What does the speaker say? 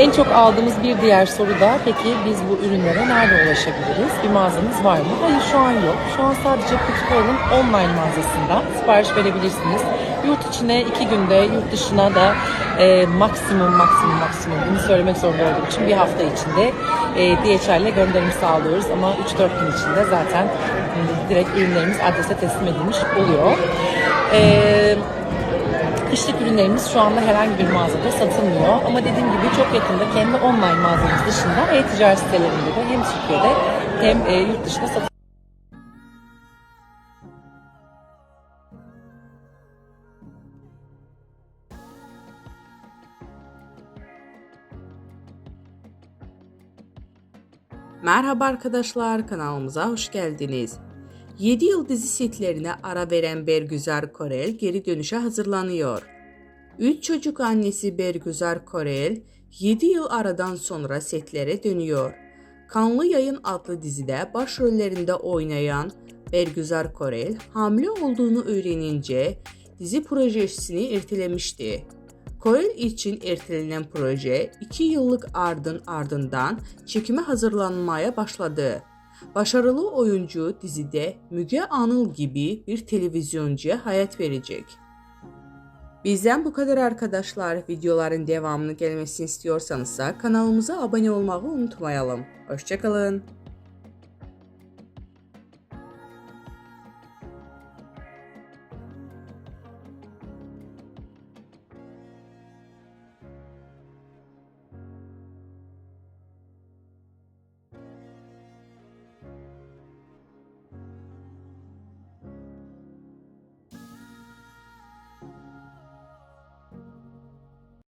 En çok aldığımız bir diğer soru da peki biz bu ürünlere nerede ulaşabiliriz? Bir mağazamız var mı? Hayır şu an yok. Şu an sadece Kutupol'un online mağazasından sipariş verebilirsiniz. Yurt içine iki günde, yurt dışına da e, maksimum maksimum maksimum bunu söylemek zorunda olduğum için bir hafta içinde e, DHL ile gönderimi sağlıyoruz. Ama 3-4 gün içinde zaten e, direkt ürünlerimiz adrese teslim edilmiş oluyor. Eee Kışlık ürünlerimiz şu anda herhangi bir mağazada satılmıyor. Ama dediğim gibi çok yakında kendi online mağazamız dışında e-ticaret sitelerinde de hem Türkiye'de hem e, yurt dışında satılıyor. Merhaba arkadaşlar kanalımıza hoş geldiniz. 7 yıl dizi setlerine ara veren Bergüzar Korel geri dönüşe hazırlanıyor. 3 çocuk annesi Bergüzar Korel 7 yıl aradan sonra setlere dönüyor. Kanlı Yayın adlı dizide başrollerinde oynayan Bergüzar Korel hamile olduğunu öğrenince dizi projesini ertelemişti. Korel için ertelenen proje 2 yıllık ardın ardından çekime hazırlanmaya başladı. Başarılı oyuncu dizide Müge Anıl gibi bir televizyoncuya hayat verecek. Bizden bu kadar arkadaşlar. Videoların devamını gelmesini istiyorsanız kanalımıza abone olmayı unutmayalım. Hoşçakalın.